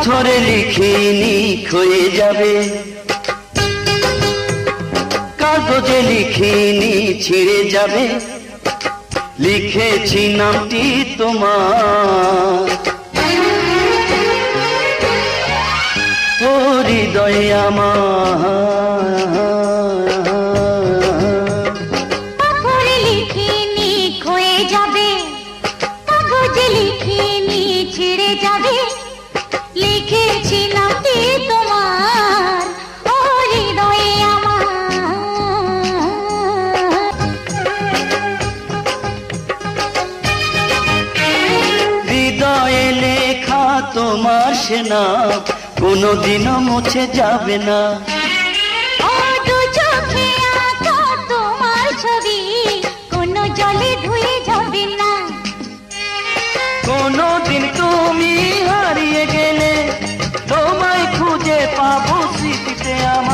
পাথরে লিখিনি ক্ষয়ে যাবে। কাগজে লিখিনি ছিঁড়ে যাবে। লিখেছি নামটি তোমার। আমার। যাবে। তোমার সেনা কোনোদিনও মুছে যাবে না। ও দু চোখে আঁকা তোমার ছবি কোনো জলে ধুয়ে যাবে না। কোনোদিন তুমি হারিয়ে গেলে তোমায় খুঁজে পাবো স্মৃতিতে আমার